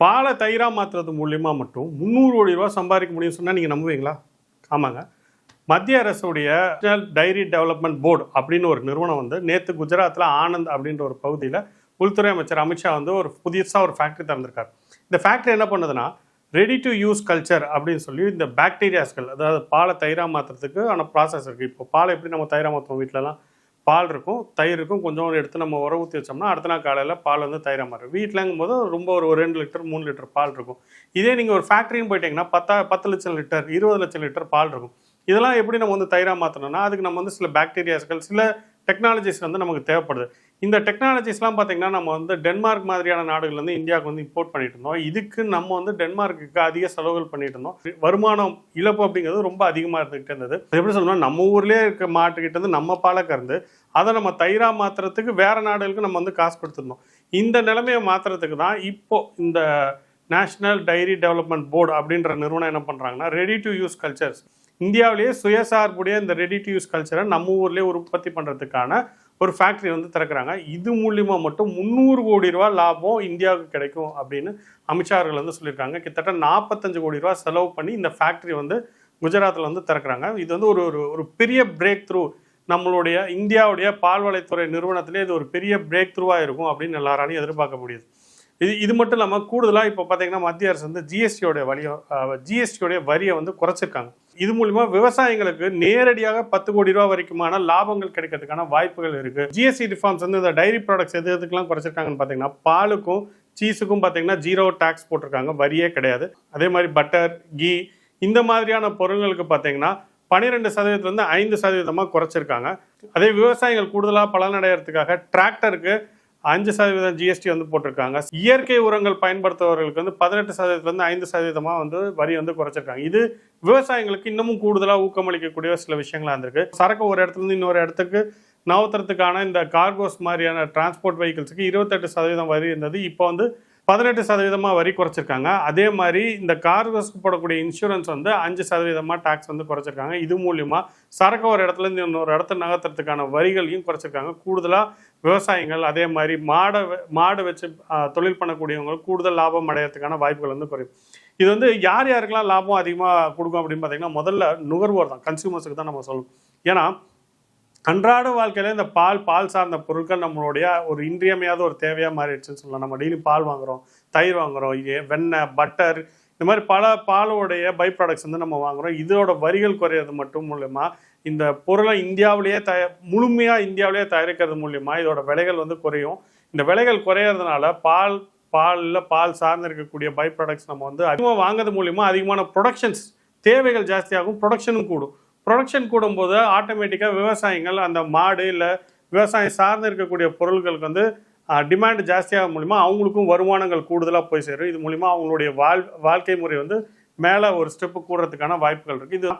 பாலை தயிராக மாற்றுறது மூலியமாக மட்டும் முந்நூறு கோடி ரூபா சம்பாதிக்க முடியும்னு சொன்னால் நீங்கள் நம்புவீங்களா? ஆமாங்க. மத்திய அரசுடைய நேஷனல் டைரி டெவலப்மெண்ட் போர்டு அப்படின்னு ஒரு நிறுவனம் வந்து நேற்று குஜராத்தில் ஆனந்த் அப்படின்ற ஒரு பகுதியில் உள்துறை அமைச்சர் அமித்ஷா வந்து ஒரு புதுசாக ஒரு ஃபேக்ட்ரி திறந்திருக்கார். இந்த ஃபேக்ட்ரி என்ன பண்ணுதுன்னா ரெடி டு யூஸ் கல்ச்சர் அப்படின்னு சொல்லி இந்த பாக்டீரியாஸ்கள் அதாவது பாலை தயிராக மாற்றுறதுக்கு ஆனால் ப்ராசஸ் இருக்குது இப்போ பாலை எப்படி நம்ம தயிராக மாற்றுவோம் வீட்டிலலாம் பால் இருக்கும் தயிர் இருக்கும் கொஞ்சம் எடுத்து நம்ம உரம் ஊற்றி வச்சோம்னா அடுத்த நாள் காலையில் பால் வந்து தயிராக மாறும். வீட்டிலங்கும் போது ரொம்ப ஒரு ஒரு ரெண்டு லிட்டர் மூணு லிட்டர் பால் இருக்கும். இதே நீங்கள் ஒரு ஃபேக்ட்ரின்னு போயிட்டீங்கன்னா பத்தா பத்து லட்சம் லிட்டர் இருபது லட்சம் லிட்டர் பால் இருக்கும். இதெல்லாம் எப்படி நம்ம வந்து தயிராக மாற்றணும்னா அதுக்கு நம்ம வந்து சில பாக்டீரியாஸ்கள் சில டெக்னாலஜிஸ் வந்து நமக்கு தேவைப்படுது. இந்த டெக்னாலஜிஸ்லாம் பார்த்தீங்கன்னா நம்ம வந்து டென்மார்க் மாதிரியான நாடுகள் வந்து இந்தியாவுக்கு வந்து இம்போர்ட் பண்ணிட்டு இருந்தோம். இதுக்கு நம்ம வந்து டென்மார்க்குக்கு அதிக செலவுகள் பண்ணிட்டு இருந்தோம். வருமானம் இழப்பு அப்படிங்கிறது ரொம்ப அதிகமாக இருந்துகிட்டு இருந்தது. எப்படி சொல்லணும்னா நம்ம ஊர்லேயே இருக்க மாட்டுக்கிட்ட இருந்து நம்ம பாலை கறந்து அதை நம்ம தயிராக மாத்துறதுக்கு வேற நாடுகளுக்கு நம்ம வந்து காசு கொடுத்துருந்தோம். இந்த நிலைமையை மாத்துறதுக்கு தான் இப்போ இந்த நேஷனல் டைரி டெவலப்மெண்ட் போர்டு அப்படின்ற நிறுவனம் என்ன பண்ணுறாங்கன்னா ரெடி டு யூஸ் கல்ச்சர்ஸ் இந்தியாவிலேயே சுயசார்புடைய இந்த ரெடி டு யூஸ் கல்ச்சரை நம்ம ஊர்லேயே உற்பத்தி பண்ணுறதுக்கான ஒரு ஃபேக்ட்ரி வந்து திறக்கிறாங்க. இது மூலியமாக மட்டும் முந்நூறு கோடி ரூபா லாபம் இந்தியாவுக்கு கிடைக்கும் அப்படின்னு அமித்ஷா அவர்கள் வந்து சொல்லியிருக்காங்க. கிட்டத்தட்ட நாற்பத்தஞ்சு கோடி ரூபா செலவு பண்ணி இந்த ஃபேக்ட்ரி வந்து குஜராத்தில் வந்து திறக்கிறாங்க. இது வந்து ஒரு ஒரு ஒரு பெரிய பிரேக் த்ரூ நம்மளுடைய இந்தியாவுடைய பால்வளைத்துறை நிறுவனத்திலே இது ஒரு பெரிய பிரேக் த்ரூவாக இருக்கும் அப்படின்னு எல்லாராலையும் எதிர்பார்க்க முடியுது. இது இது மட்டும் இல்லாமல் கூடுதலாக இப்போ பார்த்தீங்கன்னா மத்திய அரசு வந்து ஜிஎஸ்டியோடைய வழியை ஜிஎஸ்டியோடைய வரியை வந்து குறைச்சிருக்காங்க. இது மூலிமா விவசாயிகளுக்கு நேரடியாக பத்து கோடி ரூபா வரைக்குமான லாபங்கள் கிடைக்கிறதுக்கான வாய்ப்புகள் இருக்கு. ஜிஎஸ்டி ரிஃபார்ம்ஸ் வந்து இந்த டைரி ப்ராடக்ட்ஸ் எது எதுக்கெல்லாம் குறைச்சிருக்காங்கன்னு பார்த்தீங்கன்னா பாலுக்கும் சீஸுக்கும் பார்த்தீங்கன்னா ஜீரோ டேக்ஸ் போட்டிருக்காங்க. வரியே கிடையாது. அதே மாதிரி பட்டர் கீ இந்த மாதிரியான பொருள்களுக்கு பார்த்தீங்கன்னா பன்னிரெண்டு சதவீதத்துலேருந்து ஐந்து சதவீதமாக குறைச்சிருக்காங்க. அதே விவசாயிகள் கூடுதலாக பலனடைகிறதுக்காக டிராக்டருக்கு அஞ்சு சதவீதம் ஜிஎஸ்டி வந்து போட்டிருக்காங்க. இயற்கை உரங்கள் பயன்படுத்துபவர்களுக்கு வந்து பதினெட்டு சதவீதத்துலேருந்து ஐந்து சதவீதமாக வந்து வரி வந்து குறைச்சிருக்காங்க. இது விவசாயிகளுக்கு இன்னமும் கூடுதலாக ஊக்கமளிக்கக்கூடிய சில விஷயங்களாக இருந்திருக்கு. சரக்கு ஒரு இடத்துல இருந்து இன்னொரு இடத்துக்கு நவுத்துறதுக்கான இந்த கார்கோஸ் மாதிரியான டிரான்ஸ்போர்ட் வெஹிக்கிள்ஸுக்கு இருபத்தெட்டு சதவீதம் வரி இருந்தது. இப்போ வந்து பதினெட்டு சதவீதமாக வரி குறைச்சிருக்காங்க. அதே மாதிரி இந்த கார்கோஸ்க்கு போடக்கூடிய இன்சூரன்ஸ் வந்து அஞ்சு சதவீதமாக டாக்ஸ் வந்து குறைச்சிருக்காங்க. இது மூலிமா சரக்கு ஒரு இடத்துல இருந்து இன்னொரு இடத்த நகர்த்துறதுக்கான வரிகளையும் குறைச்சிருக்காங்க. கூடுதலாக விவசாயிகள் அதே மாதிரி மாடை வ- மாடு வச்சு தொழில் பண்ணக்கூடியவங்க கூடுதல் லாபம் அடையிறதுக்கான வாய்ப்புகள் வந்து குறையும் இது வந்து யார் யாருக்கெல்லாம் லாபம் அதிகமாக கொடுக்கும் அப்படின்னு பார்த்தீங்கன்னா முதல்ல நுகர்வோர் தான் கன்சியூமர்ஸுக்கு தான் நம்ம சொல்லணும். ஏன்னா அன்றாட வாழ்க்கையில இந்த பால் பால் சார்ந்த பொருட்கள் நம்மளுடைய ஒரு இன்றியமையாத ஒரு தேவையா மாறிடுச்சுன்னு சொல்லலாம். நம்ம டெய்லி பால் வாங்குறோம் தயிர் வாங்குறோம் ஏ- வெண்ணெய் பட்டர் இந்த மாதிரி பல பாலோடைய பை ப்ராடக்ட்ஸ் வந்து நம்ம வாங்குறோம். இதோட வரிகள் குறையிறது மட்டும் மூலயமா இந்த பொருளை இந்தியாவிலேயே தய முழுமையா இந்தியாவிலேயே தயாரிக்கிறது மூலியமா இதோட விலைகள் வந்து குறையும். இந்த விலைகள் குறையறதுனால பால் பாலில் பால் சார்ந்து இருக்கக்கூடிய பை ப்ராடக்ட்ஸ் நம்ம வந்து அதிகமாக வாங்குறது மூலியமா அதிகமான ப்ரொடக்ஷன்ஸ் தேவைகள் ஜாஸ்தியாகும் ப்ரொடக்ஷனும் கூடும். ப்ரொடக்ஷன் கூடும்போது ஆட்டோமேட்டிக்காக விவசாயிகள் அந்த மாடு இல்லை விவசாயம் சார்ந்து இருக்கக்கூடிய பொருட்களுக்கு வந்து டிமாண்ட் ஜாஸ்தியாக மூலிமா அவங்களுக்கும் வருமானங்கள் கூடுதலாக போய் சேரும். இது மூலிமா அவங்களுடைய வாழ் வாழ்க்கை முறை வந்து மேலே ஒரு ஸ்டெப்பு கூடுறதுக்கான வாய்ப்புகள் இருக்குது இது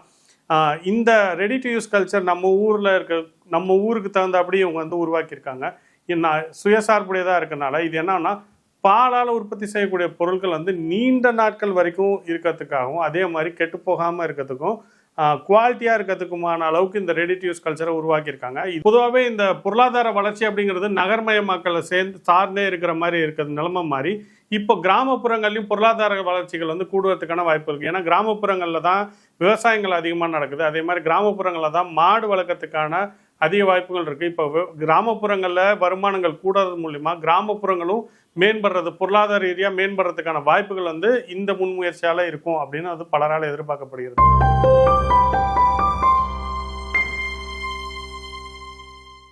இந்த ரெடி டு யூஸ் கல்ச்சர் நம்ம ஊரில் இருக்க நம்ம ஊருக்கு தகுந்தபடி இவங்க வந்து உருவாக்கியிருக்காங்க. என்ன சுயசார்புடையதாக இருக்கனால இது என்னன்னா பாலால் உற்பத்தி செய்யக்கூடிய பொருட்கள் வந்து நீண்ட நாட்கள் வரைக்கும் இருக்கிறதுக்காகவும் அதே மாதிரி கெட்டு போகாமல் இருக்கிறதுக்கும் குவாலிட்டியாக இருக்கிறதுக்குமான அளவுக்கு இந்த ரெடி டு யூஸ் கல்ச்சரை உருவாக்கியிருக்காங்க பொதுவாகவே இந்த பொருளாதார வளர்ச்சி அப்படிங்கிறது நகர்மயமாக்கலை சேர்ந்து சார்ந்தே இருக்கிற மாதிரி இருக்கிற நிலைமை மாதிரி இப்போ கிராமப்புறங்கள்லையும் பொருளாதார வளர்ச்சிகள் வந்து கூடுவதற்கான வாய்ப்பு இருக்குது ஏன்னா கிராமப்புறங்களில் தான் விவசாயங்கள் அதிகமாக நடக்குது. அதே மாதிரி கிராமப்புறங்களில் தான் மாடு வளர்க்கறதுக்கான அதிக வாய்ப்புகள் இருக்குது இப்போ கிராமப்புறங்களில் வருமானங்கள் கூடுறது மூலிமா கிராமப்புறங்களும் மேம்படுறது பொருளாதார ரீதியாக மேம்படுறதுக்கான வாய்ப்புகள் வந்து இந்த முன்முயற்சியால் இருக்கும் அப்படின்னு அது பலரால் எதிர்பார்க்கப்படுகிறது. thank you